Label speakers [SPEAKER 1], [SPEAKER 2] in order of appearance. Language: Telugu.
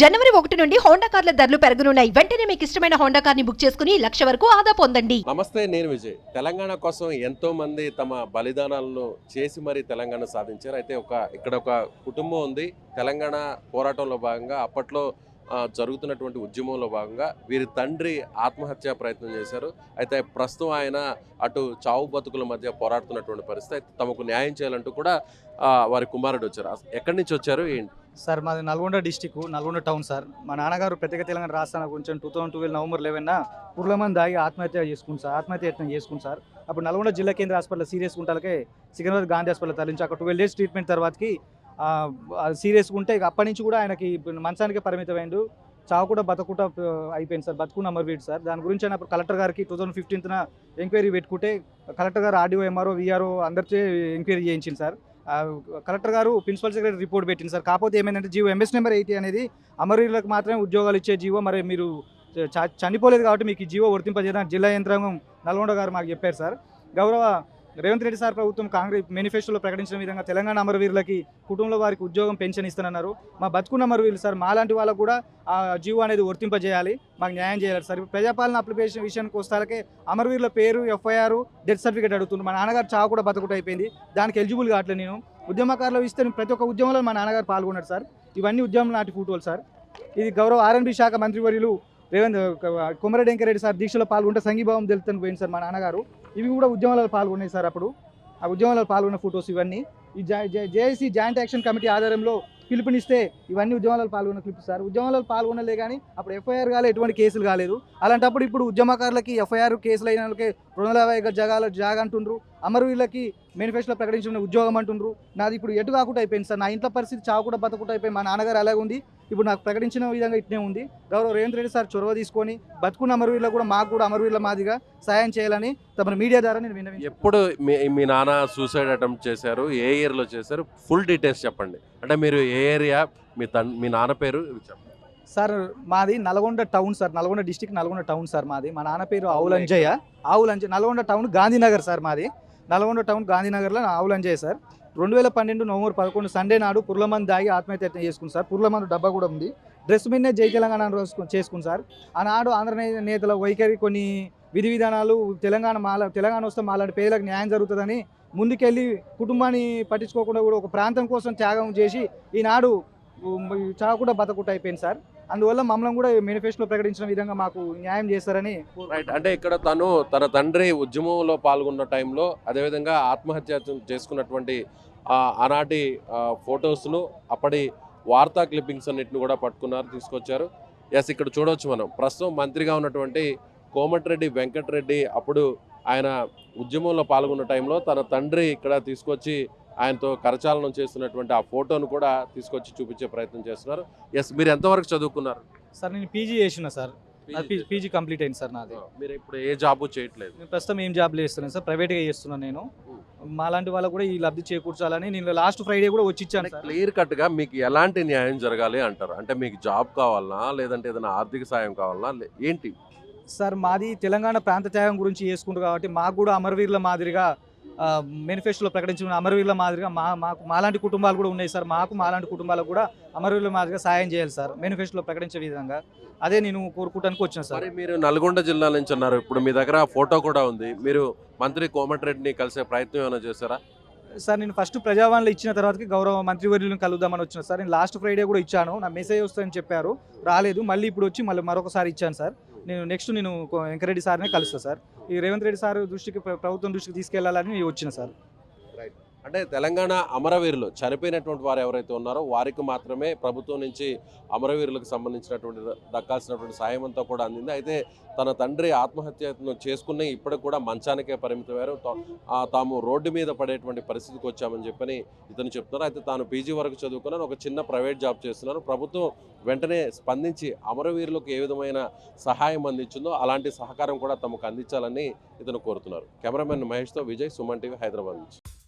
[SPEAKER 1] జనవరి ఒకటి నుండి హోండా కార్ల ధరలు పెరగనున్నాయి. వెంటనే మీకు ఇష్టమైన హోండా కార్ని బుక్ చేసుకుని లక్ష వరకు ఆదా పొందండి.
[SPEAKER 2] నమస్తే నేను విజయ్. తెలంగాణ కోసం ఎంతో మంది తమ బలిదానాలను చేసి మరీ తెలంగాణ సాధించారు. అయితే ఒక ఇక్కడ ఒక కుటుంబం ఉంది. తెలంగాణ పోరాటంలో భాగంగా అప్పట్లో జరుగుతున్నటువంటి ఉద్యమంలో భాగంగా వీరి తండ్రి ఆత్మహత్య ప్రయత్నం చేశారు. అయితే ప్రస్తుతం ఆయన అటు చావు బతుకుల మధ్య పోరాడుతున్నటువంటి పరిస్థితి. తమకు న్యాయం చేయాలంటూ కూడా వారి కుమారుడు వచ్చారు. ఎక్కడి నుంచి వచ్చారు? ఏంటి?
[SPEAKER 3] సార్ మాది Nalgonda district Nalgonda town sir. మా నాన్నగారు ప్రత్యేక తెలంగాణ రాష్ట్రాల కొంచెం టూ థౌసండ్ ట్వెల్వ్ నవంబర్ లెవెన్న పుర్లమని దాగి ఆత్మహత్య చేసుకుని సార్ ఆత్మహత్య యత్నం చేసుకుని సార్. అప్పుడు నల్గొండ జిల్లా కేంద్ర హాస్పిటల్ సీరియస్ గుంటాలకే సికింద్రాబాద్ గాంధీ హాస్పిటల్ తరలించి అక్కడ ట్వెల్వ్ డేస్ ట్రీట్మెంట్ తర్వాతకి సీరియస్గా ఉంటే ఇక అప్పటి నుంచి కూడా ఆయనకి మంచానికే పరిమితమైండు చావు కూడా బతకుండా అయిపోయింది సార్. బతుకున్న అమర్వీడ్ సార్. దాని గురించి ఆయన కలెక్టర్ గారికి టూ థౌసండ్ ఫిఫ్టీన్త్న ఎంక్వైరీ పెట్టుకుంటే కలెక్టర్ గారు ఆర్డీఓ ఎంఆర్ఓ విఆర్ఓ అందరితో ఎంక్వైరీ చేయించింది సార్. కలెక్టర్ గారు ప్రిన్సిపల్ సెక్రటరీ రిపోర్ట్ పెట్టింది సార్. కాకపోతే ఏమైందంటే జీవో ఎంఎస్ నెంబర్ ఎయిటీ అనేది అమరవీరులకు మాత్రమే ఉద్యోగాలు ఇచ్చే జీవో మరి మీరు చ- చనిపోలేదు కాబట్టి మీకు ఈ జీవో వర్తింపజేయడానికి జిల్లా యంత్రాంగం నల్గొండ గారు మాకు చెప్పారు సార్. గౌరవ రేవంత్ రెడ్డి సార్ ప్రభుత్వం కాంగ్రెస్ మేనిఫెస్టోలో ప్రకటించిన విధంగా తెలంగాణ అమరవీరులకి కుటుంబంలో వారికి ఉద్యోగం పెన్షన్ ఇస్తానన్నారు మా బతుకున్న అమరవీరులు సార్ మాలాంటి వాళ్ళకు కూడా ఆ జీవో అనేది వర్తింపజేయాలి. మాకు న్యాయం చేయాలి సార్. ఇప్పుడు ప్రజాపాలన అప్లికేషన్ విషయానికి వస్తాలకే అమరవీరుల పేరు ఎఫ్ఐఆర్ డెత్ సర్టిఫికేట్ అడుగుతుంది మా నాన్నగారు చావు కూడా బతుకుట అయిపోయింది. దానికి ఎలిజిబుల్ కావట్లేదు నేను. ఉద్యమకారులు ఇస్తే నేను ప్రతి ఒక్క ఉద్యమంలో మా నాన్నగారు పాల్గొన్నారు సార్. ఇవన్నీ ఉద్యమం నాటి ఫోటోలు సార్. ఇది గౌరవ ఆర్ఎన్బి శాఖ మంత్రివర్యులు రేవంత్ కొమరెడ్డి వెంకరెడ్డి సార్ దీక్షలో పాల్గొంటే సంఘీభావం తెలుపుతాను పోయింది సార్ మా నాన్నగారు. ఇవి కూడా ఉద్యమాలలో పాల్గొన్నాయి సార్ అప్పుడు. ఆ ఉద్యమాలలో పాల్గొన్న ఫొటోస్ ఇవన్నీ. ఈ జేఏసీ జాయింట్ యాక్షన్ కమిటీ ఆధారంలో పిలుపునిస్తే ఇవన్నీ ఉద్యమాలలో పాల్గొన్న క్లిప్స్ సార్. ఉద్యమాలలో పాల్గొనలే కానీ అప్పుడు ఎఫ్ఐఆర్ కాలే ఎటువంటి కేసులు కాలేదు. అలాంటప్పుడు ఇప్పుడు ఉద్యమకారులకి ఎఫ్ఐఆర్ కేసులు అయిన వాళ్ళకి రెండు వందల యాభై జగాల జాగ అంటుండ్రు. అమరవీళ్ళకి మేనిఫెస్టోలో ప్రకటించిన ఉద్యోగం అంటుండ్రు. నాది ఇప్పుడు ఎటు కాకుండా అయిపోయింది సార్. నా ఇంట్లో పరిస్థితి చావకుండా కూడా బతకుండా అయిపోయింది. మా నాన్నగారు అలాగే ఉంది. ఇప్పుడు నాకు ప్రకటించిన విధంగా ఇట్నే ఉంది. గౌరవ రేవంత్ రెడ్డి సార్ చొరవ తీసుకొని బతుకున్న అమరవీరులకు కూడా మాకు కూడా అమరవీరుల మాదిగా సాయం చేయాలని తమ మీడియా ద్వారా నేను విన్నవి
[SPEAKER 2] ఎప్పుడు మీ మీ నాన్న సూసైడ్ అటెంప్ట్ చేశారు ఏ ఇయర్లో చేశారు? ఫుల్ డీటెయిల్స్ చెప్పండి. అంటే మీరు ఏ ఏరియా మీ తన్ మీ నాన్న పేరు?
[SPEAKER 3] సార్ మాది Nalgonda town sir Nalgonda district Nalgonda town sir మాది. మా నాన్న పేరు ఆవులంజయ్య. ఆవులంజయ్య నల్గొండ టౌన్ గాంధీనగర్ సార్ మాది. నల్గొండ టౌన్ గాంధీనగర్లో ఆవులంజయ్య సార్. రెండు వేల పన్నెండు నవంబర్ పదకొండు సండే నాడు పుర్లమంది దాగి ఆత్మహత్య యత్నం చేసుకుంది సార్. పుర్లమందు డబ్బా కూడా ఉంది. డ్రెస్ మీదనే జై తెలంగాణ అని చేసుకుంది సార్. ఆనాడు ఆంధ్ర నే- నేతల వైఖరి కొన్ని విధి విధానాలు తెలంగాణ మాల తెలంగాణ వస్తే మాలాంటి పేదలకు న్యాయం జరుగుతుందని ముందుకెళ్ళి కుటుంబాన్ని పట్టించుకోకుండా కూడా ఒక ప్రాంతం కోసం త్యాగం చేసి ఈనాడు ఉమ్, చావకుండా బతకుండా అయిపోయింది సార్. అందువల్ల మమ్మల్ని కూడా మేనిఫెస్టోలో ప్రకటించిన విధంగా మాకు న్యాయం చేస్తారని
[SPEAKER 2] రైట్ అంటే ఇక్కడ తను తన తండ్రి ఉద్యమంలో పాల్గొన్న టైంలో అదేవిధంగా ఆత్మహత్య చేసుకున్నటువంటి ఆనాటి ఫొటోస్ను అప్పటి వార్తా క్లిప్పింగ్స్ అన్నిటిని కూడా పట్టుకున్నారు తీసుకొచ్చారు. ఎస్ ఇక్కడ చూడవచ్చు మనం. ప్రస్తుతం మంత్రిగా ఉన్నటువంటి కోమటిరెడ్డి వెంకటరెడ్డి అప్పుడు ఆయన ఉద్యమంలో పాల్గొన్న టైంలో తన తండ్రి ఇక్కడ తీసుకొచ్చి ఆయనతో కరచాలనం చేస్తున్నటువంటి ఆ ఫోటోను కూడా తీసుకొచ్చి చూపించే ప్రయత్నం చేస్తున్నారు. ఎస్ మీరు ఎంతవరకు చదువుకున్నారు?
[SPEAKER 3] సార్ నేను పీజీ చేసిన సార్. పీజీ కంప్లీట్ అయింది సార్ నాది.
[SPEAKER 2] మీరు ఇప్పుడు ఏ జాబు చేయట్లేదు?
[SPEAKER 3] నేను ప్రస్తుతం ఏం జాబ్ చేస్తున్నాను సార్ ప్రైవేట్గా చేస్తున్నాను నేను. మాలాంటి వాళ్ళకు కూడా ఈ లబ్ధి చేకూర్చాలని నేను లాస్ట్ ఫ్రైడే కూడా వచ్చి ఇచ్చాను
[SPEAKER 2] క్లియర్ కట్గా మీకు ఎలాంటి న్యాయం జరగాలి అంటారు? అంటే మీకు జాబ్ కావాలనా? లేదంటే ఏదైనా ఆర్థిక సాయం కావాలనా? లే- ఏంటి?
[SPEAKER 3] సార్ మాది తెలంగాణ ప్రాంత త్యాగం గురించి చేసుకుంటారు కాబట్టి మాకు కూడా అమరవీరుల మాదిరిగా మేనిఫెస్టోలో ప్రకటించిన అమరవీరుల మాదిరిగా మా మాకు మాలాంటి కుటుంబాలు కూడా ఉన్నాయి సార్. మాకు మాలాంటి కుటుంబాలకు కూడా అమరవీరుల మాదిరిగా సాయం చేయాలి సార్ మేనిఫెస్టోలో ప్రకటించే విధంగా. అదే నేను కోరుకోవడానికి వచ్చిన సార్.
[SPEAKER 2] మీరు నల్గొండ జిల్లా నుంచి ఉన్నారు. ఇప్పుడు మీ దగ్గర ఫోటో కూడా ఉంది. మీరు మంత్రి కోమటిరెడ్డిని కలిసే ప్రయత్నం ఏమైనా చేశారా?
[SPEAKER 3] సార్ నేను ఫస్ట్ ప్రజావాణిలో ఇచ్చిన తర్వాతకి గౌరవ మంత్రివర్యులను కలుద్దామని వచ్చిన సార్. నేను లాస్ట్ ఫ్రైడే కూడా ఇచ్చాను. నా మెసేజ్ వస్తుందని చెప్పారు. రాలేదు. మళ్ళీ ఇప్పుడు వచ్చి మళ్ళీ మరొకసారి ఇచ్చాను సార్. నేను నెక్స్ట్ నేను వెంకరెడ్డి సార్నే కలుస్తాను సార్. ఈ రేవంత్ రెడ్డి సార్ దృష్టికి ప్రభుత్వం దృష్టికి తీసుకెళ్ళాలని వచ్చిన సార్.
[SPEAKER 2] అంటే తెలంగాణ అమరవీరులు చనిపోయినటువంటి వారు ఎవరైతే ఉన్నారో వారికి మాత్రమే ప్రభుత్వం నుంచి అమరవీరులకు సంబంధించినటువంటి దక్కాల్సినటువంటి సాయం అంతా కూడా అందింది. అయితే తన తండ్రి ఆత్మహత్యను చేసుకునే ఇప్పటికి కూడా మంచానికే పరిమితమయ్యారు. తా- తాము రోడ్డు మీద పడేటువంటి పరిస్థితికి వచ్చామని చెప్పని ఇతను చెప్తున్నారు. అయితే తాను పీజీ వరకు చదువుకున్నాను ఒక చిన్న ప్రైవేట్ జాబ్ చేస్తున్నాను. ప్రభుత్వం వెంటనే స్పందించి అమరవీరులకు ఏ విధమైన సహాయం అందించిందో అలాంటి సహకారం కూడా తమకు అందించాలని ఇతను కోరుతున్నారు. కెమెరామెన్ మహేష్తో విజయ్ సుమన్ టీవీ హైదరాబాద్ నుంచి.